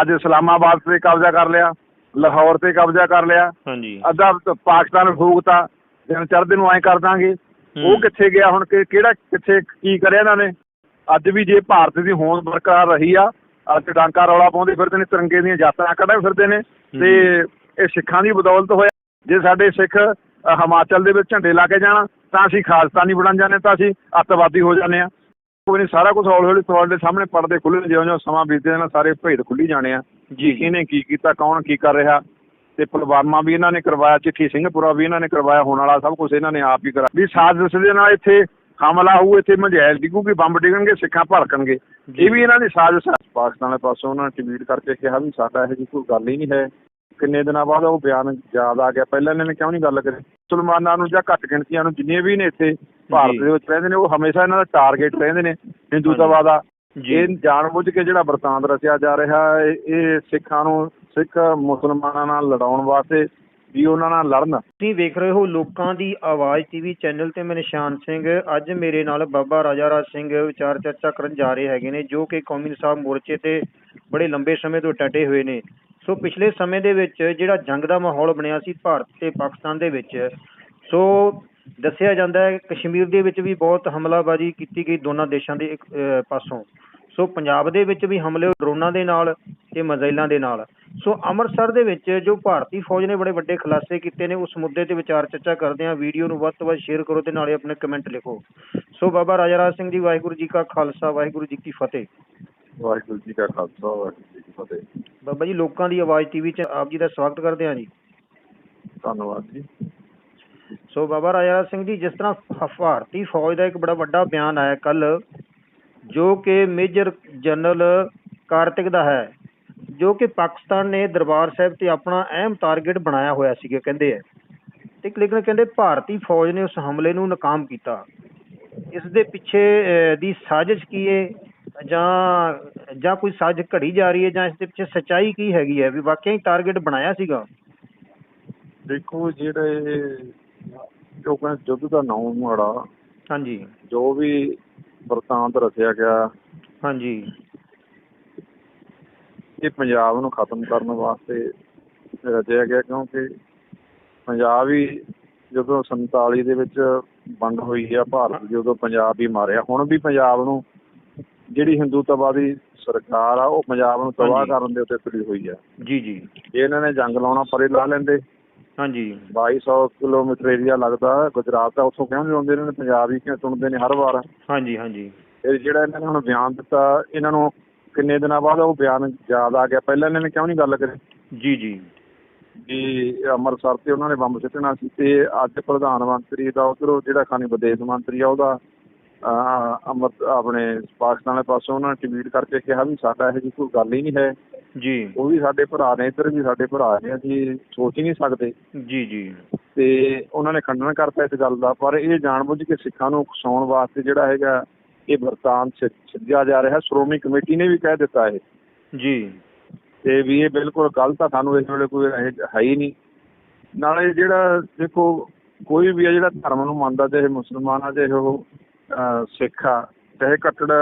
ਅੱਜ ਇਸਲਾਮਾਬਾਦ ਤੇ ਕਬਜ਼ਾ ਕਰ ਲਿਆ ਲਾਹੌਰ ਤੇ ਕਬਜ਼ਾ ਕਰ ਲਿਆ। ਹਾਂਜੀ। ਅੱਧਾ ਪਾਕਿਸਤਾਨ ਫੂਕਤਾ ਦਿਨ ਚੜ੍ਹਦੇ ਨੂੰ ਐਂ ਕਰ ਦਾਂਗੇ। ਉਹ। ਕਿੱਥੇ ਗਿਆ ਹੁਣ ਕਿ ਕਿਹੜਾ ਕਿੱਥੇ ਕੀ ਕਰਿਆ ਇਹਨਾਂ ਨੇ? ਅੱਜ ਵੀ ਜੇ ਭਾਰਤ ਦੀ ਹੋਂਦ ਬਰਕਰਾਰ ਰਹੀ ਆ ਅੱਜ ਡਾਂਕਾ ਰੌਲਾ ਪਾਉਂਦੇ ਫਿਰਦੇ ਨੇ ਤਿਰੰਗੇ ਦੀਆਂ ਯਾਤਰਾ ਕੱਢਦੇ ਫਿਰਦੇ ਨੇ ਤੇ ਇਹ ਸਿੱਖਾਂ ਦੀ ਬਦੌਲਤ ਹੋਇਆ। ਜੇ ਸਾਡੇ ਸਿੱਖ ਹਿਮਾਚਲ ਦੇ ਵਿੱਚ ਝੰਡੇ ਲਾ ਕੇ ਜਾਣ ਤਾਂ ਅਸੀਂ ਖਾਲਸਤਾਨੀ ਬਣ ਜਾਂਦੇ ਤਾਂ ਅਸੀਂ ਅੱਤਵਾਦੀ ਹੋ ਜਾਂਦੇ ਆ ਕੋਈ ਨਹੀਂ ਸਾਰਾ ਕੁਝ ਹੌਲੀ ਹੌਲੀ ਤੁਹਾਡੇ ਸਾਹਮਣੇ ਪਰਦੇ ਖੁੱਲ੍ਹੇ ਜਿਉਂ ਜਿਉਂ ਸਮਾਂ ਬੀਤਦੇ ਨਾ ਸਾਰੇ ਭੇਦ ਖੁੱਲੀ ਜਾਣੇ ਆ। ਜੀ। ਕਿਹਨੇ ਕੀ ਕੀਤਾ ਕੌਣ ਕੀ ਕਰ ਰਿਹਾ ਤੇ ਪੁਲਵਾਮਾ ਵੀ ਇਹਨਾਂ ਨੇ ਕਰਵਾਇਆ ਚਿੱਠੀ ਸਿੰਘਪੁਰਾ ਵੀ ਇਹਨਾਂ ਨੇ ਕਰਵਾਇਆ ਹੋਣ ਵਾਲਾ ਸਭ ਕੁਝ ਇਹਨਾਂ ਨੇ ਆਪ ਹੀ ਕਰਾ ਵੀ ਸਾਜ਼ਿਸ਼ ਦੇ ਨਾਲ ਇੱਥੇ ਹਮਲਾ ਹੋਊ ਇੱਥੇ ਮਝੈਲ ਡਿੱਗੂਗੀ ਬੰਬ ਡਿੱਗਣਗੇ ਸਿੱਖਾਂ ਭੜਕਣਗੇ। ਇਹ ਵੀ ਇਹਨਾਂ ਦੀ ਸਾਜ਼ਿਸ਼ ਹੈ ਪਾਕਿਸਤਾਨ ਦੇ ਪਾਸੋਂ ਉਹਨਾਂ ਨੇ ਟਵੀਟ ਕਰਕੇ ਕਿਹਾ ਵੀ ਸਾਡਾ ਇਹੋ ਜਿਹੀ ਕੋਈ ਗੱਲ ਹੀ ਨਹੀਂ ਹੈ। ਕਿੰਨੇ ਦਿਨਾਂ ਬਾਅਦ ਉਹ ਬਿਆਨ ਯਾਦ ਆ ਗਿਆ। ਪਹਿਲਾਂ ਇਹਨਾਂ ਨੇ ਕਿਉਂ ਨਹੀਂ ਗੱਲ ਕਰੀ? ਮੁਸਲਮਾਨਾਂ ਨੂੰ ਜਾਂ ਘੱਟ ਗਿਣਤੀਆਂ ਨੂੰ ਜਿੰਨੇ ਵੀ ਨੇ ਇੱਥੇ ਭਾਰਤ। ਦੇ ਵਿੱਚ ਰਹਿੰਦੇ ਨੇ ਉਹ ਹਮੇਸ਼ਾ ਇਹਨਾਂ ਦਾ ਟਾਰਗੇਟ ਰਹਿੰਦੇ ਨੇ ਹਿੰਦੂਤਵਾਦ ਦਾ। ਇਹ ਜਾਣਬੁੱਝ ਕੇ ਜਿਹੜਾ ਵਰਤਾਂਤ ਰਚਿਆ ਜਾ ਰਿਹਾ ਇਹ ਸਿੱਖਾਂ ਨੂੰ ਸਿੱਖ ਮੁਸਲਮਾਨਾਂ ਨਾਲ ਲੜਾਉਣ ਵਾਸਤੇ ਵੀ ਉਹਨਾਂ ਨਾਲ ਲੜਨ। ਤੁਸੀਂ ਵੇਖ ਰਹੇ ਹੋ ਲੋਕਾਂ ਦੀ ਆਵਾਜ਼ ਟੀਵੀ ਚੈਨਲ ਤੇ ਮੈਂ ਨਿਸ਼ਾਨ ਸਿੰਘ। ਅੱਜ ਮੇਰੇ ਨਾਲ ਬਾਬਾ ਰਾਜਾ ਰਾਜ ਸਿੰਘ ਵਿਚਾਰ ਚਰਚਾ ਕਰਨ ਜਾ ਰਹੇ ਹੈਗੇ ਨੇ ਜੋ ਕਿ ਕੌਮੀ ਇਨਸਾਫ ਮੋਰਚੇ ਤੇ ਬੜੇ ਲੰਬੇ ਸਮੇਂ ਤੋਂ ਟਟੇ ਹੋਏ ਨੇ। ਸੋ ਪਿਛਲੇ ਸਮੇਂ ਦੇ ਵਿੱਚ ਜਿਹੜਾ ਜੰਗ ਦਾ ਮਾਹੌਲ ਬਣਿਆ ਸੀ ਭਾਰਤ ਤੇ ਪਾਕਿਸਤਾਨ ਦੇ ਵਿੱਚ ਸੋ ਦੱਸਿਆ ਜਾਂਦਾ ਹੈ ਕਸ਼ਮੀਰ ਦੇ ਵਿੱਚ ਵੀ ਬਹੁਤ ਹਮਲਾਬਾਜ਼ੀ ਕੀਤੀ ਗਈ ਦੋਨਾਂ ਦੇਸ਼ਾਂ ਦੇ ਇੱਕ, ਪਾਸੋਂ। ਸੋ ਪੰਜਾਬ ਦੇ ਵਿੱਚ ਵੀ ਹਮਲੇ ਡਰੋਨਾਂ ਦੇ ਨਾਲ ਤੇ ਮਿਜ਼ਾਈਲਾਂ ਦੇ ਨਾਲ। ਸੋ ਅੰਮ੍ਰਿਤਸਰ ਦੇ ਵਿੱਚ ਜੋ ਭਾਰਤੀ ਫੌਜ ਨੇ ਬੜੇ ਵੱਡੇ ਖੁਲਾਸੇ ਕੀਤੇ ਨੇ ਉਸ ਮੁੱਦੇ ਤੇ ਵਿਚਾਰ ਚਰਚਾ ਕਰਦੇ ਹਾਂ। ਵੀਡੀਓ ਨੂੰ ਵੱਧ ਤੋਂ ਵੱਧ ਸ਼ੇਅਰ ਕਰੋ ਤੇ ਨਾਲੇ ਆਪਣੇ ਕਮੈਂਟ ਲਿਖੋ। ਸੋ ਬਾਬਾ ਰਾਜਾ ਰਾਜ ਸਿੰਘ ਜੀ ਵਾਹਿਗੁਰੂ ਜੀ ਕਾ ਖਾਲਸਾ ਵਾਹਿਗੁਰੂ ਜੀ ਕੀ ਫਤਿਹ। ਵਾਹਿਗੁਰੂ ਜੀ ਕਾ ਖਾਲਸਾ ਵਾਹਿਗੁਰੂ ਜੀ ਕੀ ਫਤਿਹ। ਬਾਬਾ ਜੀ ਲੋਕਾਂ ਦੀ ਆਵਾਜ਼ ਟੀਵੀ 'ਚ ਆਪ ਜੀ ਦਾ ਸਵਾਗਤ ਕਰਦੇ ਹਾਂ ਜੀ। ਧੰਨਵਾਦ ਜੀ। ਸੋ ਬਾਬਾ ਰਾਜਾ ਸਿੰਘ ਜੀ ਜਿਸ ਤਰ੍ਹਾਂ ਭਾਰਤੀ ਫੌਜ ਦਾ ਇੱਕ ਬੜਾ ਵੱਡਾ ਬਿਆਨ ਆਇਆ ਕੱਲ ਜੋ ਕਿ ਮੇਜਰ ਜਨਰਲ ਕਾਰਤਿਕ ਦਾ ਹੈ ਜੋ ਕਿ ਪਾਕਿਸਤਾਨ ਨੇ ਦਰਬਾਰ ਸਾਹਿਬ ਤੇ ਆਪਣਾ ਅਹਿਮ ਟਾਰਗੇਟ ਬਣਾਇਆ ਹੋਇਆ ਸੀਗਾ ਕਹਿੰਦੇ ਹੈ ਤੇ ਲੇਕਿਨ ਕਹਿੰਦੇ ਭਾਰਤੀ ਫੌਜ ਨੇ ਉਸ ਹਮਲੇ ਨੂੰ ਨਾਕਾਮ ਕੀਤਾ। ਇਸ ਦੇ ਪਿੱਛੇ ਅਹ, ਦੀ ਸਾਜ਼ਿਸ਼ ਕੀ ਹੈ ਜਾਂ ਜਾਂ ਕੋਈ ਸਾਜ਼ਿਸ਼ ਘੜੀ ਜਾ ਰਹੀ ਹੈ ਜਾਂ ਇਸ ਦੇ ਪਿੱਛੇ ਸੱਚਾਈ ਕੀ ਹੈਗੀ ਹੈ? ਵੀ ਵਾਕਿਆ ਹੀ ਟਾਰਗੇਟ ਬਣਾਇਆ ਸੀਗਾ? ਦੇਖੋ ਜਿਹੜੇ ਜੋ ਕਹਿੰਦੇ ਜੁੱਧ ਦਾ ਨਾਮ ਮਾੜਾ ਹਾਂਜੀ। ਜੋ ਵੀ ਵਰਤਾਂਤ ਰਚਿਆ ਗਿਆ ਹਾਂਜੀ। ਇਹ ਪੰਜਾਬ ਨੂੰ ਖਤਮ ਕਰਨ ਵਾਸਤੇ ਰਚਿਆ ਗਿਆ ਕਿਉਂਕਿ ਪੰਜਾਬ ਹੀ ਜਦੋਂ 47 ਦੇ ਵਿੱਚ ਵੰਡ ਹੋਈ ਆ ਭਾਰਤ ਦੀ ਉਦੋਂ ਪੰਜਾਬ ਹੀ ਮਾਰਿਆ ਹੁਣ ਵੀ ਪੰਜਾਬ ਨੂੰ ਜਿਹੜੀ ਹਿੰਦੂਤਵਾਦੀ ਸਰਕਾਰ ਆ ਉਹ ਪੰਜਾਬ ਨੂੰ ਤਬਾਹ। ਕਰਨ ਦੇ ਉੱਤੇ ਤੁਲੀ ਹੋਈ ਆ। ਜੀ ਜੀ। ਜੇ ਇਹਨਾਂ ਨੇ ਜੰਗ ਲਾਉਣਾ ਪਰੇ ਲਾ ਲੈਂਦੇ। ਹਾਂਜੀ। 2200 ਕਿਲੋਮੀਟਰ ਏਰੀਆ ਲੱਗਦਾ ਗੁਜਰਾਤ ਦਾ ਉੱਥੋਂ ਕਿਉਂ ਨਹੀਂ ਲਾਉਂਦੇ ਇਹਨਾਂ ਨੇ ਪੰਜਾਬ ਹੀ ਕਿਉਂ ਚੁਣਦੇ ਨੇ ਹਰ ਵਾਰ? ਹਾਂਜੀ ਹਾਂਜੀ। ਇਹ ਜਿਹੜਾ ਇਹਨਾਂ ਨੇ ਹੁਣ ਬਿਆਨ ਦਿੱਤਾ ਇਹਨਾਂ ਨੂੰ ਕਿੰਨੇ ਦਿਨਾਂ ਬਾਅਦ ਉਹ ਬਿਆਨ ਯਾਦ ਆ ਗਿਆ? ਪਹਿਲਾਂ ਇਹਨਾਂ ਨੇ ਕਿਉਂ ਨਹੀਂ ਗੱਲ ਕਰੀ? ਜੀ ਜੀ। ਵੀ ਅੰਮ੍ਰਿਤਸਰ ਤੇ ਉਹਨਾਂ ਨੇ ਬੰਬ ਸਿੱਟਣਾ ਸੀ ਤੇ ਅੱਜ ਪ੍ਰਧਾਨ ਮੰਤਰੀ ਦਾ ਉਧਰੋਂ ਜਿਹੜਾ ਖਾਨੀ ਵਿਦੇਸ਼ ਮੰਤਰੀ ਆ ਉਹਦਾ ਆਪਣੇ ਪਾਕਿਸਤਾਨ ਦੇ ਪਾਸੋਂ ਉਹਨਾਂ ਨੇ ਟਵੀਟ ਕਰਕੇ ਕਿਹਾ ਵੀ ਸਾਡਾ ਇਹੋ ਕੋਈ ਗੱਲ ਹੀ ਨਹੀਂ ਹੈ। ਜੀ। ਉਹ ਵੀ ਸਾਡੇ ਭਰਾ ਨੇ ਇੱਧਰ ਵੀ ਸਾਡੇ ਭਰਾ ਨੇ ਅਸੀਂ ਸੋਚ ਹੀ ਨਹੀਂ ਸਕਦੇ। ਜੀ ਜੀ। ਤੇ ਉਹਨਾਂ ਨੇ ਖੰਡਨ ਕਰਤਾ ਇਸ ਗੱਲ ਦਾ ਪਰ ਇਹ ਜਾਣਬੁੱਝ ਕੇ ਸਿੱਖਾਂ ਨੂੰ ਉਕਸਾਉਣ ਵਾਸਤੇ ਜਿਹੜਾ ਹੈਗਾ ਇਹ ਵਰਤਾਨ ਛੱਡਿਆ ਜਾ ਰਿਹਾ। ਸ਼੍ਰੋਮਣੀ ਕਮੇਟੀ ਨੇ ਵੀ ਕਹਿ ਦਿੱਤਾ ਇਹ। ਜੀ। ਤੇ ਵੀ ਇਹ ਬਿਲਕੁਲ ਗਲਤ ਆ ਸਾਨੂੰ ਇਸ ਵੇਲੇ ਕੋਈ ਇਹ ਹੈ ਹੀ ਨਹੀਂ। ਨਾਲੇ ਜਿਹੜਾ ਦੇਖੋ ਕੋਈ ਵੀ ਆ ਜਿਹੜਾ ਧਰਮ ਨੂੰ ਮੰਨਦਾ ਚਾਹੇ ਮੁਸਲਮਾਨ ਆ ਉਹ ਸਿੱਖ ਆ ਚਾਹੇ ਕੱਟੜ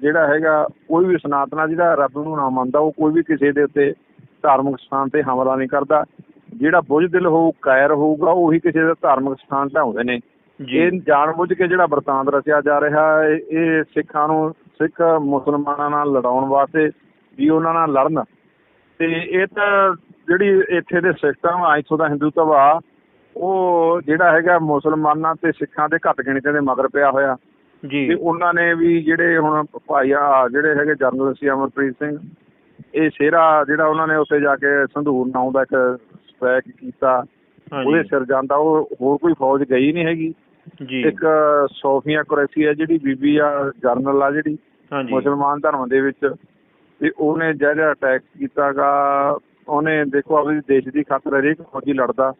ਜਿਹੜਾ ਹੈਗਾ ਕੋਈ ਵੀ ਸਨਾਤਨਾ ਜਿਹੜਾ ਰੱਬ ਨੂੰ ਨਾ ਮੰਨਦਾ ਉਹ ਕੋਈ ਵੀ ਕਿਸੇ ਦੇ ਉੱਤੇ ਧਾਰਮਿਕ ਸਥਾਨ ਤੇ ਹਮਲਾ ਨਹੀਂ ਕਰਦਾ। ਜਿਹੜਾ ਬੁਝਦਿਲ ਹੋਊ ਕਾਇਰ ਹੋਊਗਾ ਉਹੀ ਕਿਸੇ ਦਾ ਧਾਰਮਿਕ ਸਥਾਨ ਢਾਉਂਦੇ ਨੇ। ਜੀ। ਇਹ ਜਾਣਬੁੱਝ ਕੇ ਜਿਹੜਾ ਵਰਤਾਂਤ ਰਚਿਆ ਜਾ ਰਿਹਾ ਇਹ ਸਿੱਖਾਂ ਨੂੰ ਸਿੱਖ ਮੁਸਲਮਾਨਾਂ ਨਾਲ ਲੜਾਉਣ ਵਾਸਤੇ ਵੀ ਉਹਨਾਂ ਨਾਲ ਲੜਨ। ਤੇ ਇਹ ਤਾਂ ਜਿਹੜੀ ਇੱਥੇ ਦੇ ਸਿਸਟਮ ਆ ਇੱਥੋਂ ਦਾ ਹਿੰਦੂਤਵ ਆ ਉਹ ਜਿਹੜਾ ਹੈਗਾ ਮੁਸਲਮਾਨਾਂ ਤੇ ਸਿੱਖਾਂ ਦੇ ਘੱਟ ਗਿਣਤੀ ਦੇ ਮਗਰ ਪਿਆ ਹੋਇਆ। ਜੀ। ਤੇ ਉਹਨਾਂ ਨੇ ਵੀ ਜਿਹੜੇ ਹੁਣ ਭਾਈ ਆ ਜਿਹੜੇ ਹੈਗੇ ਜਰਨਲ ਸੀ ਅਮਰਪ੍ਰੀਤ ਸਿੰਘ ਇਹ ਸ਼ੇਰਾ ਜਿਹੜਾ ਉਹਨਾਂ ਨੇ ਉੱਥੇ ਜਾ ਕੇ ਸੰਧੂਰ ਨਾਉ ਦਾ ਇੱਕ ਸਟ੍ਰੈਕ ਕੀਤਾ ਉਹਦੇ ਸਿਰ ਜਾਂਦਾ ਉਹ ਹੋਰ ਕੋਈ ਫੌਜ ਗਈ ਨਹੀਂ ਹੈਗੀ। ਜੀ। ਇੱਕ ਸੋਫੀਆ ਕੁਰੈਸ਼ੀ ਹੈ ਜਿਹੜੀ ਬੀਬੀ ਆ ਜਰਨਲ ਆ ਜਿਹੜੀ ਮੁਸਲਮਾਨ ਧਰਮ ਦੇ ਵਿੱਚ। ਤੇ ਉਹਨੇ ਜਿਹੜਾ ਅਟੈਕ ਕੀਤਾਗਾ ਉਹਨੇ ਦੇਖੋ ਆਪਣੀ ਦੇਸ਼ ਦੀ ਖਾਤਰ ਹਰੇਕ ਫੌਜੀ ਲੜਦਾ।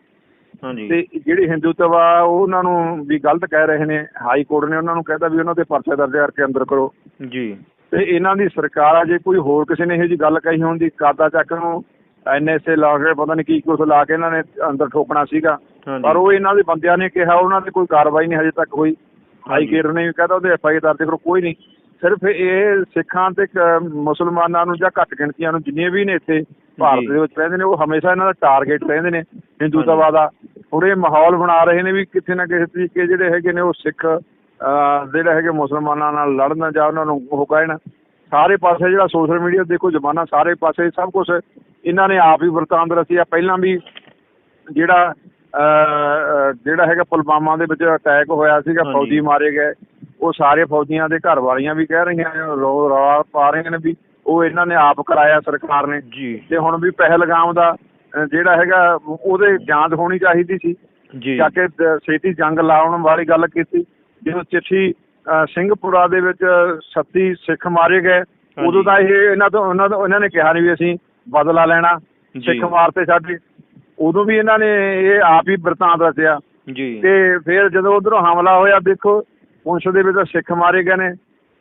ਤੇ ਜਿਹੜੀ ਹਿੰਦੂਤਵ ਆ ਉਹ ਉਹਨਾਂ ਨੂੰ ਵੀ ਗਲਤ ਕਹਿ ਰਹੇ ਨੇ ਹਾਈ ਕੋਰਟ ਨੇ ਉਹਨਾਂ ਨੂੰ ਕਹਿਤਾ ਵੀ ਉਹਨਾਂ ਤੇ ਪਰਚਾ ਦਰਜ ਕਰਕੇ ਅੰਦਰ ਕਰੋ। ਜੀ। ਤੇ ਇਹਨਾਂ ਦੀ ਸਰਕਾਰ ਆ ਜੇ ਕੋਈ ਹੋਰ ਕਿਸੇ ਨੇ ਇਹੋ ਜੀ ਗੱਲ ਕਹੀ ਹੁੰਦੀ ਕਾਦਾ ਚੱਕ ਨੂੰ ਐਨਐਸਏ ਲਾ ਕੇ ਪਤਾ ਨਹੀਂ ਕੀ ਕੁਛ ਲਾ ਕੇ ਇਹਨਾਂ ਨੇ ਅੰਦਰ ਠੋਕਣਾ ਸੀਗਾ। ਪਰ ਉਹ ਇਹਨਾਂ ਦੇ ਬੰਦਿਆਂ ਨੇ ਕਿਹਾ ਉਹਨਾਂ ਤੇ ਕੋਈ ਕਾਰਵਾਈ ਨਹੀਂ ਹਜੇ ਤੱਕ ਹੋਈ। ਹਾਈ। ਕੋਰਟ ਨੇ ਵੀ ਕਹਤਾ ਉਹਦੇ ਐਫ ਆਈ ਦਰਜ ਕਰੋ ਕੋਈ ਨਹੀਂ। ਸਿਰਫ ਇਹ ਸਿੱਖਾਂ ਤੇ ਮੁਸਲਮਾਨਾਂ ਨੂੰ ਜਾਂ ਘੱਟ ਗਿਣਤੀਆਂ ਨੂੰ ਜਿੰਨੇ ਵੀ ਨੇ ਇੱਥੇ ਭਾਰਤ। ਦੇ ਵਿੱਚ ਰਹਿੰਦੇ ਨੇ ਉਹ ਹਮੇਸ਼ਾ ਇਹਨਾਂ ਦਾ ਟਾਰਗੇਟ ਰਹਿੰਦੇ ਨੇ ਹਿੰਦੂਤਵਾ ਦਾ ਹੁਣ ਇਹ ਮਾਹੌਲ ਬਣਾ ਰਹੇ ਨੇ ਵੀ ਕਿਸੇ ਨਾ ਕਿਸੇ ਤਰੀਕੇ ਜਿਹੜੇ ਹੈਗੇ ਨੇ ਉਹ ਸਿੱਖ ਜਿਹੜੇ ਹੈਗੇ ਮੁਸਲਮਾਨਾਂ ਨਾਲ ਲੜਨ ਜਾਂ ਉਹਨਾਂ ਨੂੰ ਉਹ ਕਹਿਣ ਸਾਰੇ ਪਾਸੇ ਜਿਹੜਾ ਸੋਸ਼ਲ ਮੀਡੀਆ ਦੇਖੋ ਜ਼ਮਾਨਾ ਸਾਰੇ ਪਾਸੇ ਸਭ ਕੁਝ ਇਹਨਾਂ ਨੇ ਆਪ ਹੀ ਵਰਤਾਂਦ ਰਚਿਆ ਪਹਿਲਾਂ ਵੀ ਜਿਹੜਾ ਜਿਹੜਾ ਹੈਗਾ ਪੁਲਵਾਮਾ ਦੇ ਵਿੱਚ ਅਟੈਕ ਹੋਇਆ ਸੀਗਾ। ਫੌਜੀ ਮਾਰੇ ਗਏ ਉਹ ਸਾਰੇ ਫੌਜੀਆਂ ਦੇ ਘਰ ਵਾਲੀਆਂ ਵੀ ਕਹਿ ਰਹੀਆਂ ਨੇ ਰੋ ਰੌਲਾ ਪਾ ਰਹੀਆਂ ਨੇ ਵੀ ਉਹ ਇਹਨਾਂ ਨੇ ਆਪ ਕਰਾਇਆ ਸਰਕਾਰ ਨੇ। ਜੀ। ਤੇ ਹੁਣ ਵੀ ਪਹਿਲਗਾਮ ਦਾ ਜਿਹੜਾ ਹੈਗਾ ਉਹਦੇ ਜਾਂਚ ਹੋਣੀ ਚਾਹੀਦੀ ਸੀ। ਜੀ। ਜਾ ਕੇ ਛੇਤੀ ਜੰਗ ਲਾਉਣ ਵਾਲੀ ਗੱਲ ਕੀਤੀ। ਜਦੋਂ ਚਿੱਠੀ ਸਿੰਘਪੁਰਾ ਦੇ ਵਿੱਚ 36 ਸਿੱਖ ਮਾਰੇ ਗਏ। ਉਦੋਂ ਤਾਂ ਇਹ ਇਹਨਾਂ ਤੋਂ ਉਹਨਾਂ ਤੋਂ ਇਹਨਾਂ ਨੇ ਕਿਹਾ ਨਹੀਂ ਵੀ ਅਸੀਂ ਬਦਲਾ ਲੈਣਾ। ਸਿੱਖ ਮਾਰਤੇ ਸਾਡੇ ਉਦੋਂ ਵੀ ਇਹਨਾਂ ਨੇ ਇਹ ਆਪ ਹੀ ਵਰਤਾਂਤ ਰਚਿਆ ਜੀ। ਤੇ ਫਿਰ ਜਦੋਂ ਉਧਰੋਂ ਹਮਲਾ ਹੋਇਆ ਦੇਖੋ ਪੁੰਛ ਦੇ ਵਿੱਚ ਸਿੱਖ ਮਾਰੇ ਗਏ ਨੇ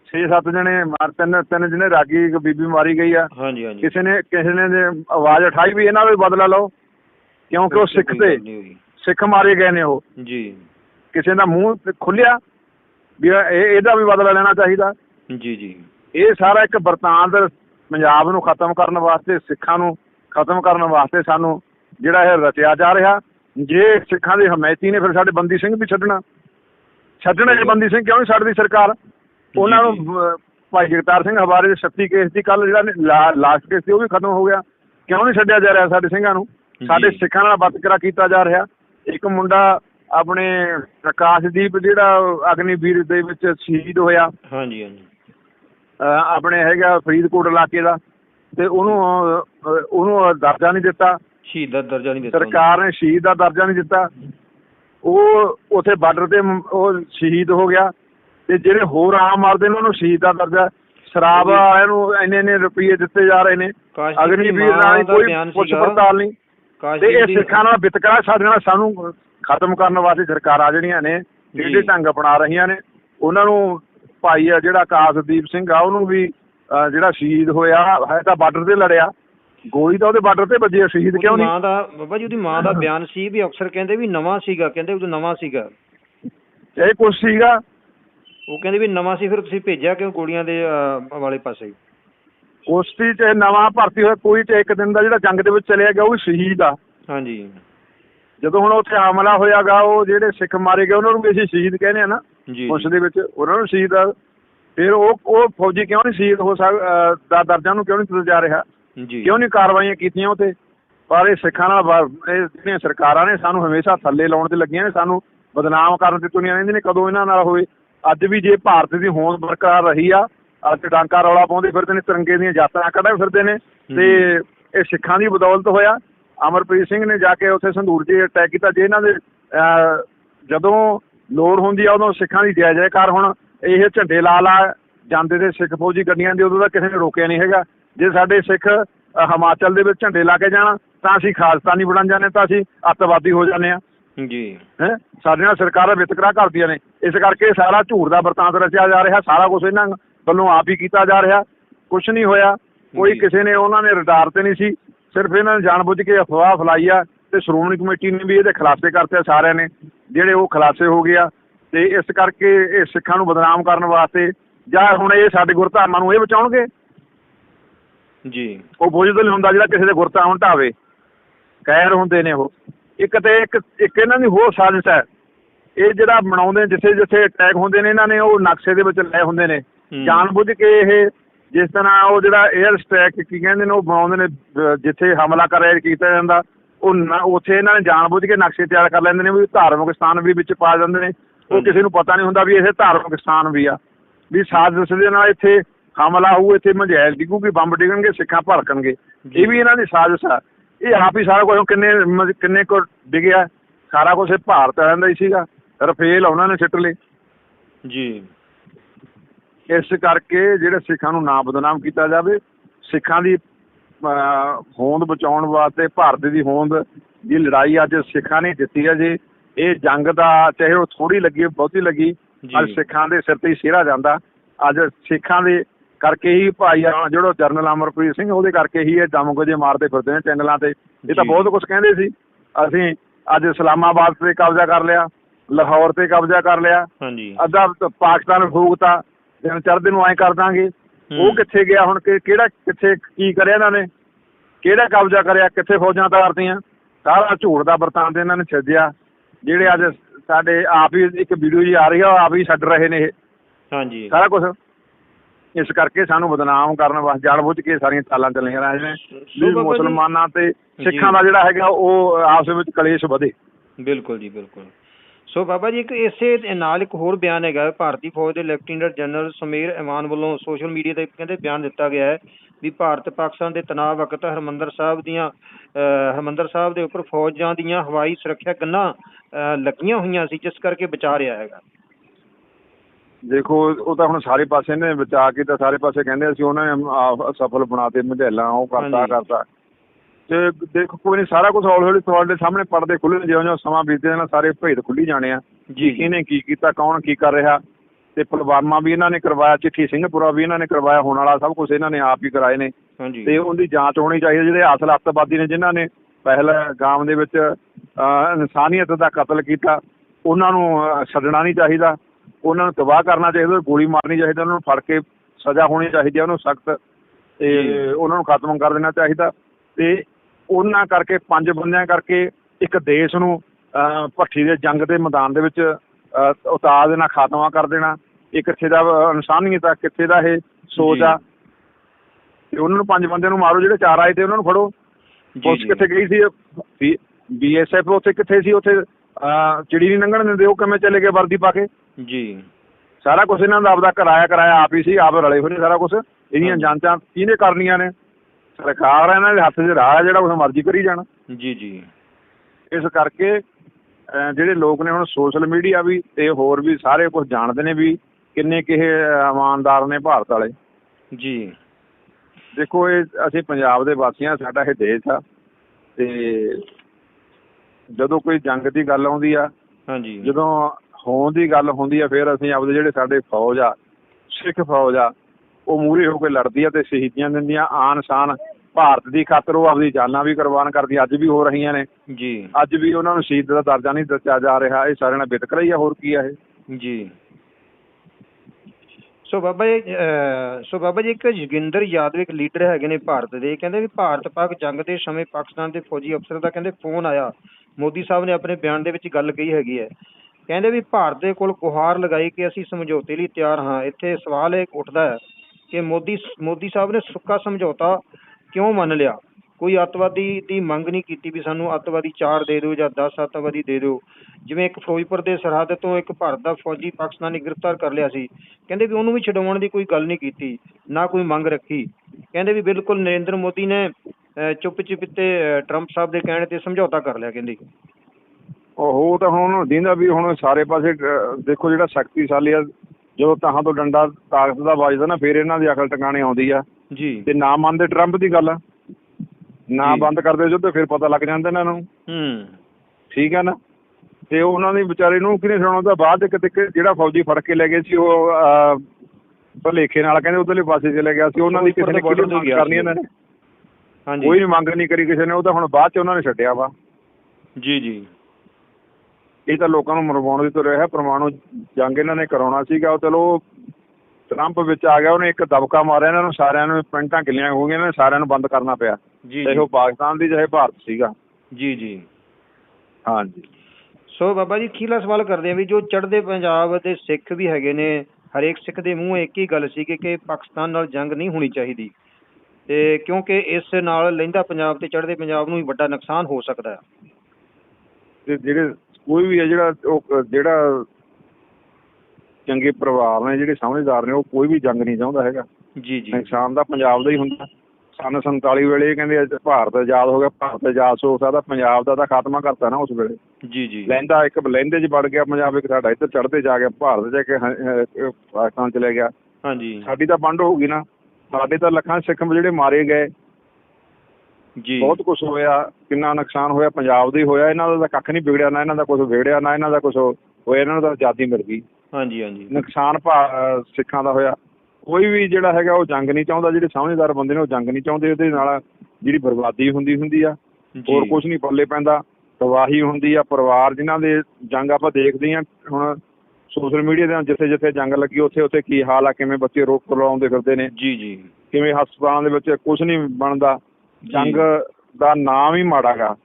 6-7 ਜਣੇ ਮਾਰ ਤਿੰਨ ਤਿੰਨ ਜਣੇ ਰਾਗੀ ਇੱਕ ਬੀਬੀ ਮਾਰੀ ਗਈ ਆ। ਹਾਂਜੀ ਹਾਂਜੀ। ਕਿਸੇ ਨੇ ਕਿਸੇ ਨੇ ਆਵਾਜ਼ ਉਠਾਈ ਵੀ ਇਹਨਾਂ ਦਾ ਬਦਲਾ ਲਓ ਕਿਉਂਕਿ ਉਹ ਸਿੱਖ ਤੇ। ਸਿੱਖ ਮਾਰੇ ਗਏ ਨੇ ਉਹ। ਜੀ। ਕਿਸੇ ਦਾ ਮੂੰਹ ਖੁੱਲਿਆ ਵੀ ਇਹ ਇਹਦਾ ਵੀ ਬਦਲਾ ਲੈਣਾ ਚਾਹੀਦਾ। ਜੀ ਜੀ। ਇਹ ਸਾਰਾ ਇੱਕ ਵਰਤਾਂਤ ਪੰਜਾਬ ਨੂੰ ਖਤਮ ਕਰਨ ਵਾਸਤੇ ਸਿੱਖਾਂ ਨੂੰ ਖਤਮ ਕਰਨ ਵਾਸਤੇ ਸਾਨੂੰ ਜਿਹੜਾ ਇਹ ਰਚਿਆ ਜਾ ਰਿਹਾ। ਜੇ ਸਿੱਖਾਂ ਦੇ ਹਮਾਇਤੀ ਨੇ ਫਿਰ ਸਾਡੇ ਬੰਦੀ ਸਿੰਘ ਵੀ ਛੱਡਣਾ। ਛੱਡਣਾ ਜੇ ਬੰਦੀ ਸਿੰਘ ਕਿਉਂ ਨਹੀਂ ਛੱਡਦੀ ਸਰਕਾਰ? ਉਹਨਾਂ ਨੂੰ ਭਾਈ ਜਗਤਾਰ ਸਿੰਘ ਹਵਾਰੇ ਦੇ 36 ਕੇਸ ਦੀ ਕੱਲ ਜਿਹੜਾ ਲਾਸਟ ਕੇਸ ਸੀ ਉਹ ਵੀ ਖਤਮ ਹੋ ਗਿਆ। ਕਿਉਂ ਨਹੀਂ ਛੱਡਿਆ ਜਾ ਰਿਹਾ ਸਾਡੇ ਸਿੰਘਾਂ ਨੂੰ? ਸਾਡੇ। ਸਿੱਖਾਂ ਨਾਲ ਬਤਕਰਾ ਕੀਤਾ ਜਾ ਰਿਹਾ। ਇੱਕ ਮੁੰਡਾ ਆਪਣੇ ਪ੍ਰਕਾਸ਼ਦੀਪ ਜਿਹੜਾ ਅਗਨੀਵੀਰ ਦੇ ਵਿੱਚ ਸ਼ਹੀਦ ਹੋਇਆ। ਹਾਂਜੀ ਹਾਂਜੀ। ਆਪਣੇ ਹੈਗਾ ਫਰੀਦਕੋਟ ਇਲਾਕੇ ਦਾ। ਤੇ ਉਹਨੂੰ ਉਹਨੂੰ ਦਰਜਾ ਨਹੀਂ ਦਿੱਤਾ। ਸ਼ਹੀਦ ਦਾ ਦਰਜਾ ਨਹੀਂ ਦਿੱਤਾ। ਸਰਕਾਰ ਨੇ ਸ਼ਹੀਦ ਦਾ ਦਰਜਾ ਨਹੀਂ ਦਿੱਤਾ। ਉਹ ਉਥੇ ਬਾਰਡਰ ਤੇ ਉਹ ਸ਼ਹੀਦ ਹੋ ਗਿਆ ਤੇ ਜਿਹੜੇ ਹੋਰ ਆਮ ਮਰਦੇ ਨੇ ਉਹਨੂੰ ਸ਼ਹੀਦ ਦਾ ਦਰਜਾ ਸ਼ਰਾਬ ਵਾਲਿਆਂ ਨੂੰ ਇੰਨੇ ਇੰਨੇ ਰੁਪਏ ਦਿੱਤੇ ਜਾ ਰਹੇ ਨੇ ਕਾਸ਼ਦੀਪ ਅਗਨੀਵੀਰ ਨਾਲ ਕੋਈ ਪੁੱਛ। ਪੜਤਾਲ ਨਹੀਂ ਤੇ ਕਾਸ਼ਦੀਪ ਇਹ ਸਿੱਖਾਂ ਨਾਲ ਵਿਤਕਰਾ ਸਾਡੇ ਨਾਲ ਸਾਨੂੰ ਖਤਮ ਕਰਨ ਵਾਸਤੇ ਸਰਕਾਰਾਂ ਜਿਹੜੀਆਂ ਨੇ। ਜਿਹੜੇ ਢੰਗ ਅਪਣਾ ਰਹੀਆਂ ਨੇ ਉਹਨਾਂ ਨੂੰ ਭਾਈ ਆ ਜਿਹੜਾ ਆਕਾਸ਼ਦੀਪ ਸਿੰਘ ਆ ਉਹਨੂੰ ਵੀ ਜਿਹੜਾ ਸ਼ਹੀਦ ਹੋਇਆ ਹੈ ਤਾਂ ਬਾਰਡਰ ਤੇ ਲੜਿਆ ਗੋਲੀ ਤਾਂ ਉਹਦੇ ਬਾਰਡਰ ਤੇ ਵੱਜੀ ਆ, ਸ਼ਹੀਦ ਕਿਉਂ ਉਹਦੀ ਨਹੀਂ? ਮਾਂ ਦਾ ਬਾਬਾ ਜੀ ਉਹਦੀ ਮਾਂ ਦਾ ਬਿਆਨ ਸੀ ਵੀ ਅਫਸਰ ਕਹਿੰਦੇ ਵੀ ਨਵਾਂ ਸੀਗਾ ਕਹਿੰਦੇ ਉਦੋਂ ਨਵਾਂ ਸੀਗਾ। ਇਹ ਕੁਛ ਸੀਗਾ? ਉਹ ਕਹਿੰਦੇ ਵੀ ਨਵਾਂ ਸੀ ਫਿਰ ਤੁਸੀਂ ਭੇਜਿਆ ਕਿਉਂ ਗੋਲੀਆਂ ਦੇ ਅਹ, ਵਾਲੇ ਪਾਸੇ? ਕੁਸ਼ਤੀ ਚ ਨਵਾਂ ਭਰਤੀ ਹੋਇਆ ਕੋਈ ਤੇ ਇੱਕ ਦਿਨ ਦਾ ਜਿਹੜਾ ਜੰਗ ਦੇ ਵਿੱਚ ਚਲਿਆ ਗਿਆ ਉਹ ਵੀ ਸ਼ਹੀਦ ਆ। ਹਾਂਜੀ। ਜਦੋਂ ਹੁਣ ਉੱਥੇ ਹਮਲਾ ਹੋਇਆਗਾ ਉਹ ਜਿਹੜੇ ਸਿੱਖ ਮਾਰੇ ਗਏ ਉਹਨਾਂ ਨੂੰ ਵੀ ਅਸੀਂ ਸ਼ਹੀਦ ਕਹਿੰਦੇ ਆ ਨਾ। ਜੀ। ਉਸ ਦੇ ਵਿੱਚ ਉਹਨਾਂ ਨੂੰ ਸ਼ਹੀਦ ਆ। ਫਿਰ ਉਹ ਉਹ ਫੌਜੀ ਕਿਉਂ ਨਹੀਂ ਸ਼ਹੀਦ ਹੋ ਸਕ ਅਹ, ਦਾ ਦਰਜਾ ਨੂੰ ਕਿਉਂ ਨਹੀਂ ਦਿੱਤਾ ਜਾ ਰਿਹਾ? ਜੀ। ਕਿਉਂ ਨਹੀਂ ਕਾਰਵਾਈਆਂ ਕੀਤੀਆਂ ਉਹ ਤੇ? ਪਰ ਇਹ ਸਿੱਖਾਂ ਨਾਲ ਇਹ ਜਿਹੜੀਆਂ ਸਰਕਾਰਾਂ ਨੇ ਸਾਨੂੰ ਹਮੇਸ਼ਾ ਥੱਲੇ ਲਾਉਣ ਤੇ ਲੱਗੀਆਂ ਨੇ ਸਾਨੂੰ ਬਦਨਾਮ ਕਰਨ ਤੇ ਤੁਨੀਆਂ ਰਹਿੰਦੀਆਂ ਨੇ ਕਦੋਂ ਇਹਨਾਂ ਨਾਲ ਹੋਏ? ਅੱਜ ਵੀ ਜੇ ਭਾਰਤ ਦੀ ਹੋਂਦ ਬਰਕਰਾਰ ਰਹੀ ਆ ਅੱਜ ਡਾਂਕਾ ਰੌਲਾ ਪਾਉਂਦੇ ਫਿਰਦੇ ਨੇ ਤਿਰੰਗੇ ਦੀਆਂ ਯਾਤਰਾ ਕੱਢਦੇ ਫਿਰਦੇ ਨੇ ਤੇ ਇਹ ਸਿੱਖਾਂ ਦੀ ਬਦੌਲਤ ਹੋਇਆ। ਅਮਰਪ੍ਰੀਤ ਸਿੰਘ ਨੇ ਜਾ ਕੇ ਉੱਥੇ ਸੰਧੂਰ 'ਚ ਅਟੈਕ ਕੀਤਾ ਜੇ ਇਹਨਾਂ ਦੇ ਜਦੋਂ ਲੋੜ ਹੁੰਦੀ ਆ ਉਦੋਂ ਸਿੱਖਾਂ ਦੀ ਜੈ ਜੈਕਾਰ ਹੁਣ। ਇਹ ਝੰਡੇ ਲਾ ਲਾ ਜਾਂਦੇ ਤੇ ਸਿੱਖ ਫੌਜੀ ਗੱਡੀਆਂ ਦੇ ਉਦੋਂ ਤਾਂ ਕਿਸੇ ਨੇ ਰੋਕਿਆ ਨਹੀਂ ਹੈਗਾ। ਜੇ ਸਾਡੇ ਸਿੱਖ ਹਿਮਾਚਲ ਦੇ ਵਿੱਚ ਝੰਡੇ ਲਾ ਕੇ ਜਾਣ ਤਾਂ ਅਸੀਂ ਖਾਲਸਤਾਨੀ ਬਣ ਜਾਂਦੇ ਤਾਂ ਅਸੀਂ ਅੱਤਵਾਦੀ ਹੋ ਜਾਂਦੇ ਆ ਜੀ। ਹੈ? ਸਾਡੇ ਨਾਲ ਸਰਕਾਰਾਂ ਵਿਤਕਰਾ ਕਰਦੀਆਂ ਨੇ। ਇਸ ਕਰਕੇ ਸਾਰਾ ਝੂਠ ਦਾ ਵਰਤਾਂਤ ਰਚਿਆ ਜਾ ਰਿਹਾ ਸਾਰਾ ਕੁਝ ਇਹਨਾਂ ਵੱਲੋਂ ਆਪ ਹੀ ਕੀਤਾ ਜਾ ਰਿਹਾ। ਕੁਝ ਨਹੀਂ ਹੋਇਆ। ਕੋਈ। ਕਿਸੇ ਨੇ ਉਹਨਾਂ ਨੇ ਰਡਾਰ ਤੇ ਨਹੀਂ ਸੀ। ਸਿਰਫ ਇਹਨਾਂ ਨੇ ਜਾਣਬੁੱਝ ਕੇ ਅਫਵਾਹ ਫੈਲਾਈ ਆ ਤੇ ਸ਼੍ਰੋਮਣੀ ਕਮੇਟੀ ਨੇ ਵੀ ਇਹਦੇ ਖੁਲਾਸੇ ਕਰਤੇ ਸਾਰਿਆਂ ਨੇ ਜਿਹੜੇ ਉਹ ਖੁਲਾਸੇ ਹੋ ਗਏ ਆ। ਤੇ ਇਸ ਕਰਕੇ ਇਹ ਸਿੱਖਾਂ ਨੂੰ ਬਦਨਾਮ ਕਰਨ ਵਾਸਤੇ ਜਾਂ ਹੁਣ ਇਹ ਸਾਡੇ ਗੁਰਧਾਮਾਂ ਨੂੰ ਇਹ ਬਚਾਉਣਗੇ? ਜੀ। ਉਹ ਬੁਝਦਲ ਹੁੰਦਾ ਜਿਹੜਾ ਕਿਸੇ ਦੇ ਗੁਰਧਾਮ ਢਾਵੇ। ਕਹਿਰ ਹੁੰਦੇ ਨੇ ਉਹ। ਇੱਕ ਤੇ ਇੱਕ ਇੱਕ ਇਹਨਾਂ ਦੀ ਹੋਰ ਸਾਜ਼ਿਸ਼ ਹੈ। ਇਹ ਜਿਹੜਾ ਬਣਾਉਂਦੇ ਜਿੱਥੇ ਜਿੱਥੇ ਅਟੈਕ ਹੁੰਦੇ ਨੇ ਇਹਨਾਂ ਨੇ ਉਹ ਨਕਸ਼ੇ ਦੇ ਵਿੱਚ ਲਏ ਹੁੰਦੇ ਨੇ। ਜਾਣਬੁੱਝ ਕੇ ਇਹ ਜਿਸ ਤਰ੍ਹਾਂ ਉਹ ਜਿਹੜਾ 에ਅਰ ਸਟ੍ਰੈਕ ਕੀ ਕਹਿੰਦੇ ਨੇ ਉਹ ਬਣਾਉਂਦੇ ਨੇ ਜਿੱਥੇ ਹਮਲਾ ਕਰਿਆ ਕੀਤਾ ਜਾਂਦਾ ਉਹ ਉੱਥੇ ਇਹਨਾਂ ਨੇ ਜਾਣਬੁੱਝ ਕੇ ਨਕਸ਼ੇ ਤਿਆਰ ਕਰ ਲੈਂਦੇ ਨੇ ਵੀ ਧਾਰਮਿਕ ਸਥਾਨ ਵੀ ਵਿੱਚ ਪਾ ਦਿੰਦੇ ਨੇ। ਉਹ। ਕਿਸੇ ਨੂੰ ਪਤਾ ਨਹੀਂ ਹੁੰਦਾ ਵੀ ਇਹ ਧਾਰਮਿਕ ਸਥਾਨ ਵੀ ਆ। ਵੀ ਸਾਜ਼ਿਸ਼ ਦੇ ਨਾਲ ਇੱਥੇ ਹਮਲਾ ਹੋਊ ਇੱਥੇ ਮਝੈਲ ਡਿੱਗੂਗੀ ਬੰਬ ਡਿੱਗਣਗੇ ਸਿੱਖਾਂ ਭੜਕਣਗੇ। ਇਹ ਵੀ ਇਹਨਾਂ ਦੀ ਸਾਜ਼ਿਸ਼ ਆ। ਇਹ ਆਪ ਹੀ ਸਾਰਾ ਕੁਝ ਕਿੰਨੇ ਕਿੰਨੇ ਕੋ ਡਿੱਗਿਆ ਸਾਰਾ ਕੁਝ ਭਾਰਤ ਵਾਲਿਆਂ ਦਾ ਹੀ ਸੀਗਾ। ਰਫੇਲ ਉਹਨਾਂ ਨੇ ਸਿੱਟ ਲਏ। ਜੀ। ਇਸ ਕਰਕੇ ਜਿਹੜੇ ਸਿੱਖਾਂ ਨੂੰ ਨਾ ਬਦਨਾਮ ਕੀਤਾ ਜਾਵੇ ਸਿੱਖਾਂ ਦੀ ਹੋਂਦ ਬਚਾਉਣ ਵਾਸਤੇ ਭਾਰਤ ਦੀ ਹੋਂਦ ਦੀ ਲੜਾਈ ਅੱਜ ਸਿੱਖਾਂ ਨੇ ਜਿੱਤੀ ਹੈ ਜੀ। ਇਹ ਜੰਗ ਦਾ ਚਾਹੇ ਉਹ ਥੋੜੀ ਲੱਗੀ ਬਹੁਤੀ ਲੱਗੀ। ਅੱਜ ਸਿੱਖਾਂ ਦੇ ਸਿਰ ਤੇ ਹੀ ਸਿਹਰਾ ਜਾਂਦਾ। ਅੱਜ ਸਿੱਖਾਂ ਦੇ ਕਰਕੇ ਹੀ ਭਾਈ ਆ ਜਿਹੜਾ ਜਰਨਲ ਅਮਰਪ੍ਰੀਤ ਸਿੰਘ ਉਹਦੇ ਕਰਕੇ ਹੀ ਇਹ ਦਮਗੋਜੇ ਮਾਰਦੇ ਫਿਰਦੇ ਨੇ ਚੈਨਲਾਂ ਤੇ। ਇਹ ਤਾਂ ਜੀ। ਬਹੁਤ ਕੁਝ ਕਹਿੰਦੇ ਸੀ। ਅਸੀਂ ਅੱਜ ਇਸਲਾਮਾਬਾਦ ਤੇ ਕਬਜ਼ਾ ਕਰ ਲਿਆ ਲਾਹੌਰ ਤੇ ਕਬਜ਼ਾ ਕਰ ਲਿਆ। ਹਾਂਜੀ। ਅੱਧਾ ਪਾਕਿਸਤਾਨ ਫੂਕਤਾ ਦਿਨ ਚੜ੍ਹਦੇ ਨੂੰ ਐਂ ਕਰ ਦਾਂਗੇ। ਉਹ। ਕਿੱਥੇ ਗਿਆ ਹੁਣ? ਕਿਹੜਾ ਕਿੱਥੇ ਕੀ ਕਰਿਆ ਇਹਨਾਂ ਨੇ? ਕਿਹੜਾ ਕਬਜ਼ਾ ਕਰਿਆ? ਕਿੱਥੇ ਫੌਜਾਂ ਤਾਰਤੀਆਂ? ਸਾਰਾ ਝੂਠ ਦਾ ਵਰਤਾਂਦੇ ਇਹਨਾਂ ਨੇ ਛੱਡਿਆ ਜਿਹੜੇ ਅੱਜ ਸਾਡੇ ਆਪ ਹੀ ਇੱਕ ਵੀਡੀਓ ਜੀ ਆ ਰਹੀ ਆ ਆਪ ਹੀ ਛੱਡ ਰਹੇ ਨੇ ਇਹ। ਹਾਂਜੀ। ਸਾਰਾ ਕੁਝ ਇਸ ਕਰਕੇ ਸਾਨੂੰ ਬਦਨਾਮ ਕਰਨ ਵਾਸਤੇ ਜਾਣਬੁੱਝ ਕੇ ਸਾਰੀਆਂ ਚਾਲਾਂ ਚੱਲੀਆਂ ਰਹੀਆਂ ਨੇ। ਵੀ ਮੁਸਲਮਾਨਾਂ ਤੇ। ਸਿੱਖਾਂ ਦਾ ਜਿਹੜਾ ਹੈਗਾ ਉਹ ਆਪਸ ਵਿੱਚ ਕਲੇਸ਼ ਵਧੇ। ਬਿਲਕੁਲ ਜੀ ਬਿਲਕੁਲ। ਸੋ ਬਾਬਾ ਜੀ ਇੱਕ ਇਸੇ ਦੇ ਨਾਲ ਇੱਕ ਹੋਰ ਬਿਆਨ ਹੈਗਾ ਭਾਰਤੀ ਫੌਜ ਦੇ ਲੈਫਟੀਨੈਂਟ ਜਨਰਲ ਸਮੀਰ ਇਮਾਨ ਵੱਲੋਂ ਸੋਸ਼ਲ ਮੀਡੀਆ ਤੇ ਕਹਿੰਦੇ ਬਿਆਨ ਦਿੱਤਾ ਗਿਆ ਹੈ ਵੀ ਭਾਰਤ ਪਾਕਿਸਤਾਨ ਦੇ ਤਣਾਅ ਵਕਤ ਹਰਮੰਦਰ ਸਾਹਿਬ ਦੀਆਂ ਹਰਮੰਦਰ ਸਾਹਿਬ ਦੇ ਉੱਪਰ ਫੌਜਾਂ ਦੀਆਂ ਹਵਾਈ ਸੁਰੱਖਿਆ ਗੰਨਾਂ ਲੱਗੀਆਂ ਹੋਈਆਂ ਸੀ ਜਿਸ ਕਰਕੇ ਬਚਾ ਰਿਹਾ ਹੈਗਾ। ਦੇਖੋ ਉਹ ਤਾਂ ਹੁਣ ਸਾਰੇ ਪਾਸੇ ਨੇ ਬਚਾ ਕੇ ਤਾਂ ਸਾਰੇ ਪਾਸੇ ਕਹਿੰਦੇ ਅਸੀਂ ਉਹਨਾਂ ਨੇ ਸਫਲ ਬਣਾਤੇ ਮਝੈਲਾਂ ਉਹ ਕਰਤਾ। ਕਰਤਾ। ਤੇ ਦੇਖੋ ਕੋਈ ਨਹੀਂ ਸਾਰਾ ਕੁਝ ਹੌਲੀ ਹੌਲੀ ਤੁਹਾਡੇ ਸਾਹਮਣੇ ਪਰਦੇ ਖੁੱਲ੍ਹੇ ਜਿਉਂ ਜਿਉਂ ਸਮਾਂ ਬੀਤਦੇ ਜਾਣਾ ਸਾਰੇ ਭੇਦ ਖੁੱਲੀ ਜਾਣੇ ਆ। ਜੀ ਕਿਹਨੇ ਕੀ ਕੀਤਾ ਕੌਣ ਕੀ ਕਰ ਰਿਹਾ। ਤੇ ਪੁਲਵਾਮਾ ਵੀ ਇਹਨਾਂ ਨੇ ਕਰਵਾਇਆ ਚਿੱਠੀ ਸਿੰਘਪੁਰਾ ਵੀ ਇਹਨਾਂ ਨੇ ਕਰਵਾਇਆ ਹੋਣ ਵਾਲਾ ਸਭ ਕੁਝ ਇਹਨਾਂ ਨੇ ਆਪ ਹੀ ਕਰਾਏ ਨੇ। ਤੇ ਉਹਦੀ ਜਾਂਚ ਹੋਣੀ ਚਾਹੀਦੀ ਜਿਹੜੇ ਅਸਲ ਅੱਤਵਾਦੀ ਨੇ ਜਿਨ੍ਹਾਂ ਨੇ ਪਹਿਲਗਾਮ ਦੇ ਵਿੱਚ ਇਨਸਾਨੀਅਤ ਦਾ ਕਤਲ ਕੀਤਾ ਉਹਨਾਂ ਨੂੰ ਛੱਡਣਾ ਨਹੀਂ ਚਾਹੀਦਾ। ਉਹਨਾਂ ਨੂੰ ਤਬਾਹ ਕਰਨਾ ਚਾਹੀਦਾ ਗੋਲੀ ਮਾਰਨੀ ਚਾਹੀਦੀ ਉਹਨਾਂ ਨੂੰ ਫੜ ਕੇ ਸਜ਼ਾ ਹੋਣੀ ਚਾਹੀਦੀ ਹੈ ਉਹਨੂੰ ਸਖਤ ਤੇ। ਉਹਨਾਂ ਨੂੰ ਖਤਮ ਕਰ ਦੇਣਾ ਚਾਹੀਦਾ। ਤੇ ਉਹਨਾਂ ਕਰਕੇ ਪੰਜ ਬੰਦਿਆਂ ਕਰਕੇ ਇੱਕ ਦੇਸ਼ ਨੂੰ ਭੱਠੀ ਦੇ ਜੰਗ ਦੇ ਮੈਦਾਨ ਦੇ ਵਿੱਚ ਉਤਾਰ ਦੇਣਾ ਖਾਤਮਾ ਕਰ ਦੇਣਾ। ਇਹ ਕਿੱਥੇ ਦਾ ਇਨਸਾਨੀਅਤ ਆ ਕਿੱਥੇ ਦਾ ਇਹ ਸੋਚ। ਆ? ਤੇ ਉਹਨਾਂ ਨੂੰ ਪੰਜ ਬੰਦਿਆਂ ਨੂੰ ਮਾਰੋ ਜਿਹੜੇ ਚਾਰ ਆਏ ਤੇ ਉਹਨਾਂ ਨੂੰ ਫੜੋ। ਪੁਲਿਸ ਕਿੱਥੇ ਗਈ ਸੀ? ਬੀਐਸਐਫ ਉੱਥੇ ਕਿੱਥੇ ਸੀ? ਉੱਥੇ ਚਿੜੀ ਨਹੀਂ ਲੰਘਣ ਦਿੰਦੇ ਉਹ ਕਿਵੇਂ ਚਲੇ ਗਏ ਵਰਦੀ ਪਾ ਕੇ? ਜੀ। ਸਾਰਾ ਕੁਝ ਇਹਨਾਂ ਦਾ ਆਪਦਾ ਕਰਾਇਆ ਕਰਾਇਆ ਆਪ ਹੀ ਸੀ ਆਪ ਰਲੇ ਹੋਏ ਨੇ ਸਾਰਾ ਕੁਝ ਇਹਦੀਆਂ। ਜਾਂਚਾਂ ਕਿਹਨੇ ਕਰਨੀਆਂ ਨੇ? ਸਰਕਾਰ ਆ ਇਹਨਾਂ ਦੇ ਹੱਥ 'ਚ ਰਾਹ ਜਿਹੜਾ ਉਹ ਮਰਜ਼ੀ ਕਰੀ ਜਾਣ। ਜੀ ਜੀ। ਇਸ ਕਰਕੇ ਜਿਹੜੇ ਲੋਕ ਨੇ ਹੁਣ ਸੋਸ਼ਲ ਮੀਡੀਆ ਵੀ ਤੇ ਹੋਰ ਵੀ ਸਾਰੇ ਕੁਝ ਜਾਣਦੇ ਨੇ ਵੀ ਕਿੰਨੇ ਕਿਹੇ ਇਮਾਨਦਾਰ ਨੇ ਭਾਰਤ ਵਾਲੇ। ਜੀ। ਦੇਖੋ ਇਹ ਅਸੀਂ ਪੰਜਾਬ ਦੇ ਵਾਸੀ ਹਾਂ ਸਾਡਾ ਇਹ ਦੇਸ਼ ਆ ਤੇ ਜਦੋਂ ਕੋਈ ਜੰਗ ਦੀ ਗੱਲ ਆਉਂਦੀ ਆ ਹਾਂਜੀ। ਜਦੋਂ ਹੋਣ ਦੀ ਗੱਲ ਹੁੰਦੀ ਆ ਫਿਰ ਅਸੀਂ ਆਪਦੇ ਜਿਹੜੇ ਸਾਡੇ ਫੌਜ ਆ ਸਿੱਖ ਫੌਜ ਆ ਉਹ ਮੂਹਰੇ ਹੋ ਕੇ ਲੜਦੀ ਆ ਤੇ ਸ਼ਹੀਦੀਆਂ ਦਿੰਦੀਆਂ ਆਨ ਸ਼ਾਨ ਭਾਰਤ ਦੀ ਖਾਤਰ ਉਹ ਆਪਦੀ ਜਾਨਾਂ ਵੀ ਕੁਰਬਾਨ ਕਰਦੀ ਅੱਜ ਵੀ ਹੋ ਰਹੀਆਂ ਨੇ। ਜੀ। ਅੱਜ ਵੀ ਉਹਨਾਂ ਨੂੰ ਸ਼ਹੀਦ ਦਾ ਦਰਜਾ ਨਹੀਂ ਦਿੱਤਾ ਜਾ ਰਿਹਾ। ਇਹ ਸਾਰਿਆਂ ਨਾਲ ਵਿਤਕਰਾ ਹੀ ਆ ਹੋਰ ਕੀ ਆ ਇਹ? ਜੀ। ਸੋ ਬਾਬਾ ਜੀ ਸੋ ਬਾਬਾ ਜੀ ਇੱਕ ਜੋਗਿੰਦਰ ਯਾਦਵ ਇੱਕ ਲੀਡਰ ਹੈਗੇ ਨੇ ਭਾਰਤ ਦੇ। ਕਹਿੰਦੇ ਵੀ ਭਾਰਤ ਪਾਕ ਜੰਗ ਦੇ ਸਮੇਂ ਪਾਕਿਸਤਾਨ ਦੇ ਫੌਜੀ ਅਫਸਰ ਦਾ ਕਹਿੰਦੇ ਫੋਨ ਆਇਆ। ਮੋਦੀ ਸਾਹਿਬ ਨੇ ਆਪਣੇ ਬਿਆਨ ਦੇ ਵਿੱਚ ਗੱਲ ਕਹੀ ਹੈਗੀ ਹੈ। ਕਹਿੰਦੇ ਵੀ ਭਾਰਤ ਦੇ ਕੋਲ ਗੁਹਾਰ ਲਗਾਈ ਕਿ ਅਸੀਂ ਸਮਝੌਤੇ ਲਈ ਤਿਆਰ ਹਾਂ। ਇੱਥੇ ਸਵਾਲ ਇਹ ਉੱਠਦਾ ਹੈ ਕਿ ਮੋਦੀ ਮੋਦੀ ਸਾਹਿਬ ਨੇ ਸੁੱਕਾ ਸਮਝੌਤਾ ਕਿਉਂ ਮੰਨ ਲਿਆ? ਕੋਈ ਅੱਤਵਾਦੀ ਦੀ ਮੰਗ ਨਹੀਂ ਕੀਤੀ ਵੀ ਸਾਨੂੰ ਅੱਤਵਾਦੀ ਚਾਰ ਦੇ ਦਿਓ ਜਾਂ 10 ਅੱਤਵਾਦੀ ਦੇ ਦਿਓ। ਜਿਵੇਂ ਇੱਕ ਫਿਰੋਜ਼ਪੁਰ ਦੇ ਸਰਹੱਦ ਤੋਂ ਇੱਕ ਭਾਰਤ ਦਾ ਫੌਜੀ ਪਾਕਿਸਤਾਨੀ ਗ੍ਰਿਫਤਾਰ ਕਰ ਲਿਆ ਸੀ। ਕਹਿੰਦੇ ਵੀ ਉਹਨੂੰ ਵੀ ਛਡਾਉਣ ਦੀ ਕੋਈ ਗੱਲ ਨਹੀਂ ਕੀਤੀ ਨਾ ਕੋਈ ਮੰਗ ਰੱਖੀ। ਕਹਿੰਦੇ ਵੀ ਬਿਲਕੁਲ ਨਰਿੰਦਰ ਮੋਦੀ ਨੇ ਅਹ, ਚੁੱਪ ਚੁਪੀਤੇ ਅਹ, ਟਰੰਪ ਸਾਹਿਬ ਦੇ ਕਹਿਣ ਤੇ ਸਮਝੌਤਾ ਕਰ ਲਿਆ ਕਹਿੰਦੇ। ਉਹ ਤਾਂ ਹੁਣ ਦਿੰਦਾ ਵੀ ਹੁਣ ਸਾਰੇ ਪਾਸੇ ਅਹ, ਦੇਖੋ ਜਿਹੜਾ ਸ਼ਕਤੀਸ਼ਾਲੀ ਆ ਜਦੋਂ ਤਾਹਾਂ ਤੋਂ ਡੰਡਾ ਤਾਕਤ ਦਾ ਵੱਜਦਾ ਨਾ ਫਿਰ ਇਹਨਾਂ ਦੀ ਅਕਲ ਟਿਕਾਣੇ ਆਉਂਦੀ ਆ। ਜੀ। ਤੇ ਨਾ ਮੰਨਦੇ ਟਰੰਪ ਦੀ ਗੱਲ ਨਾ ਜੀ। ਬੰਦ ਕਰਦੇ ਜੋ ਤੇ ਫਿਰ ਪਤਾ ਲੱਗ ਜਾਂਦਾ ਇਹਨਾਂ ਨੂੰ। ਹੂੰ। ਠੀਕ ਹੈ ਨਾ? ਤੇ ਉਹਨਾਂ ਦੀ ਵਿਚਾਰੇ ਨੂੰ ਕਿਹਨੇ ਸੁਣਾਉਣਾ? ਤਾਂ ਬਾਅਦ ਇੱਕ ਤੇ ਜਿਹੜਾ ਫੌਜੀ ਫੜ ਕੇ ਲੈ ਗਏ ਸੀ ਉਹ ਅਹ, ਭਲੇਖੇ ਨਾਲ ਕਹਿੰਦੇ ਉਧਰਲੇ ਪਾਸੇ ਚਲੇ ਗਿਆ ਸੀ। ਉਹਨਾਂ ਦੀ ਕਿਸੇ ਨੇ ਉੱਪਰ border ਤੋਂ ਮੰਗ ਗਿਆ ਕਰਨੀ ਸੀ। ਇਹਨਾਂ ਨੇ? ਹਾਂਜੀ। ਕੋਈ ਮੰਗ ਨਹੀਂ ਕਰੀ ਕਿਸੇ ਨੇ। ਉਹ ਤਾਂ ਹੁਣ ਬਾਅਦ ਚ ਉਹਨਾਂ ਨੇ ਛੱਡਿਆ ਵਾ। ਜੀ ਜੀ। ਇਹ ਤਾਂ ਲੋਕਾਂ ਨੂੰ ਮਰਵਾਉਣ ਦੀ ਤੁਰਿਆ ਹੈ ਪਰਮਾਣੂ ਜੰਗ ਇਹਨਾਂ ਨੇ ਕਰਾਉਣਾ ਸੀਗਾ। ਉਹ ਚਲੋ ਟਰੰਪ ਵਿੱਚ ਆ ਗਿਆ ਉਹਨੇ ਇੱਕ ਦਬਕਾ ਮਾਰਿਆ ਇਹਨਾਂ ਨੂੰ ਸਾਰਿਆਂ ਨੂੰ ਪੈਂਟਾਂ ਗਿੱਲੀਆਂ ਹੋ ਗਈਆਂ ਇਹਨਾਂ ਨੇ ਸਾਰਿਆਂ ਨੂੰ ਬੰਦ ਕਰਨਾ ਪਿਆ। ਜੀ ਚਾਹੇ ਉਹ ਪਾਕਿਸਤਾਨ ਦੀ ਚਾਹੇ ਭਾਰਤ ਸੀਗਾ। ਜੀ ਜੀ। ਹਾਂਜੀ। ਸੋ ਬਾਬਾ ਜੀ ਅਖੀਰਲਾ ਸਵਾਲ ਕਰਦੇ ਆ ਵੀ ਜੋ ਚੜ੍ਹਦੇ ਪੰਜਾਬ ਦੇ ਸਿੱਖ ਵੀ ਹੈਗੇ ਨੇ ਹਰੇਕ ਸਿੱਖ ਦੇ ਮੂੰਹ ਇੱਕ ਹੀ ਗੱਲ ਸੀ ਕਿ ਕਿ ਪਾਕਿਸਤਾਨ ਨਾਲ ਜੰਗ ਨਹੀਂ ਹੋਣੀ ਚਾਹੀਦੀ। ਤੇ ਕਿਉਂਕਿ ਇਸ ਨਾਲ ਲਹਿੰਦਾ ਪੰਜਾਬ ਤੇ ਚੜ੍ਹਦੇ ਪੰਜਾਬ ਨੂੰ ਵੀ ਵੱਡਾ ਨੁਕਸਾਨ ਹੋ ਸਕਦਾ ਹੈ। ਤੇ ਜਿਹੜੇ ਕੋਈ ਵੀ ਹੈ ਜਿਹੜਾ ਉਹ ਜਿਹੜਾ ਚੰਗੇ ਪਰਿਵਾਰ ਨੇ ਜਿਹੜੇ ਸਮਝਦਾਰ ਨੇ ਉਹ ਕੋਈ ਵੀ ਜੰਗ ਨਹੀਂ ਚਾਹੁੰਦਾ ਹੈਗਾ। ਜੀ ਜੀ। ਨੁਕਸਾਨ ਦਾ ਪੰਜਾਬ ਦਾ ਹੀ ਹੁੰਦਾ। ਸਨ 47 ਵੇਲੇ ਕਹਿੰਦੇ ਭਾਰਤ ਆਜ਼ਾਦ ਹੋ ਗਿਆ ਭਾਰਤ ਆਜ਼ਾਦ ਹੋ ਸਕਦਾ ਪੰਜਾਬ ਦਾ ਤਾਂ ਖਾਤਮਾ ਕਰਤਾ ਨਾ ਉਸ ਵੇਲੇ। ਜੀ ਜੀ। ਲਹਿੰਦਾ ਇੱਕ ਲਹਿੰਦੇ 'ਚ ਵੜ ਗਿਆ ਪੰਜਾਬ ਇੱਕ ਸਾਡਾ ਇੱਧਰ ਚੜ੍ਹਦੇ ਜਾ ਗਿਆ ਭਾਰਤ ਜਾ ਕੇ ਪਾਕਿਸਤਾਨ ਚਲੇ ਗਿਆ। ਹਾਂਜੀ। ਸਾਡੀ ਤਾਂ ਵੰਡ ਹੋ ਗਈ ਨਾ। ਸਾਡੇ ਤਾਂ ਲੱਖਾਂ ਸਿੱਖ ਜਿਹੜੇ ਮਾਰੇ ਗਏ। ਜੀ। ਬਹੁਤ ਕੁਝ ਹੋਇਆ ਕਿੰਨਾ ਨੁਕਸਾਨ ਹੋਇਆ ਪੰਜਾਬ ਦੇ ਹੋਇਆ ਇਹਨਾਂ ਦਾ ਤਾਂ ਕੱਖ ਨਹੀਂ ਵਿਗੜਿਆ ਨਾ ਇਹਨਾਂ ਦਾ ਕੁਝ ਵਿਗੜਿਆ ਨਾ ਇਹਨਾਂ ਦਾ ਕੁਝ ਹੋਇਆ ਇਹਨਾਂ ਨੂੰ ਤਾਂ ਆਜ਼ਾਦੀ ਮਿਲ ਗਈ। ਹਾਂਜੀ ਹਾਂਜੀ। ਨੁਕਸਾਨ ਸਿੱਖਾਂ ਦਾ ਹੋਇਆ। ਕੋਈ ਵੀ ਜਿਹੜਾ ਹੈਗਾ ਉਹ ਜੰਗ ਨਹੀਂ ਚਾਹੁੰਦਾ ਜਿਹੜੇ ਸਮਝਦਾਰ ਬੰਦੇ ਨੇ ਉਹ ਜੰਗ ਨਹੀਂ ਚਾਹੁੰਦੇ ਉਹਦੇ ਨਾਲ ਜਿਹੜੀ ਬਰਬਾਦੀ ਹੁੰਦੀ ਹੁੰਦੀ ਆ। ਹੋਰ ਕੁਝ ਨਹੀਂ ਪੱਲੇ ਪੈਂਦਾ। ਤਬਾਹੀ ਹੁੰਦੀ ਆ ਪਰਿਵਾਰ ਜਿਨ੍ਹਾਂ ਦੇ ਜੰਗ ਆਪਾਂ ਦੇਖਦੇ ਹਾਂ ਹੁਣ ਸੋਸ਼ਲ ਮੀਡੀਆ ਦੇ ਜਿੱਥੇ ਜਿੱਥੇ ਜੰਗ ਲੱਗੀ ਉੱਥੇ ਉੱਥੇ ਕੀ ਹਾਲ ਆ ਕਿਵੇਂ ਬੱਚੇ ਰੋਕ ਲਾਉਂਦੇ ਫਿਰਦੇ ਨੇ। ਜੀ ਜੀ। ਕਿਵੇਂ ਹਸਪਤਾਲਾਂ ਦੇ ਵਿੱਚ ਕੁਝ ਨਹੀਂ ਬਣਦਾ। ਜੰਗ ਦਾ ਨਾਮ ਹੀ ਮਾੜਾਗਾ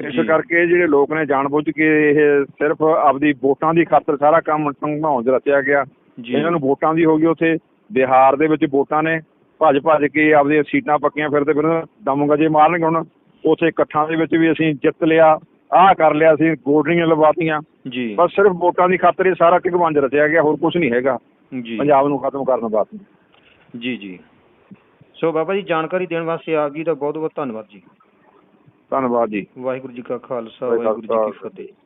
ਇਸ ਜੀ। ਕਰਕੇ ਜਿਹੜੇ ਲੋਕ ਨੇ ਜਾਣਬੁੱਝ ਕੇ ਇਹ ਸਿਰਫ ਆਪਦੀ ਵੋਟਾਂ ਦੀ ਖਾਤਰ ਸਾਰਾ ਕੰਮ ਢੰਗਾਉਣ 'ਚ ਰਚਿਆ ਗਿਆ। ਜੀ। ਇਹਨਾਂ ਨੂੰ ਵੋਟਾਂ ਦੀ ਹੋ ਗਈ ਉੱਥੇ। ਬਿਹਾਰ ਦੇ ਵਿੱਚ ਵੋਟਾਂ ਨੇ। ਭੱਜ ਭੱਜ ਕੇ ਆਪਦੀਆਂ ਸੀਟਾਂ ਪੱਕੀਆਂ ਫਿਰਦੇ ਫਿਰ ਦਮਗਜੇ ਮਾਰਨਗੇ ਹੁਣ। ਉੱਥੇ ਇਕੱਠਾਂ ਦੇ ਵਿੱਚ ਵੀ ਅਸੀਂ ਜਿੱਤ ਲਿਆ ਆਹ ਕਰ ਲਿਆ ਸੀ ਗੋਡਰੀਆਂ ਲਵਾਤੀਆਂ। ਜੀ। ਬਸ ਸਿਰਫ ਵੋਟਾਂ ਦੀ ਖਾਤਰ ਇਹ ਸਾਰਾ ਟਿਕਵੰਜ ਰਚਿਆ ਗਿਆ ਹੋਰ ਕੁਝ ਨਹੀਂ ਹੈਗਾ। ਜੀ। ਪੰਜਾਬ ਨੂੰ ਖਤਮ ਕਰਨ ਵਾਸਤੇ। ਜੀ ਜੀ। ਸੋ ਬਾਬਾ ਜੀ ਜਾਣਕਾਰੀ ਦੇਣ ਵਾਸਤੇ ਆਪ ਜੀ ਦਾ ਬਹੁਤ ਬਹੁਤ ਧੰਨਵਾਦ ਜੀ। ਧੰਨਵਾਦ ਜੀ। ਵਾਹਿਗੁਰੂ ਜੀ ਕਾ ਖਾਲਸਾ ਵਾਹਿਗੁਰੂ ਜੀ ਕੀ। ਫਤਿਹ।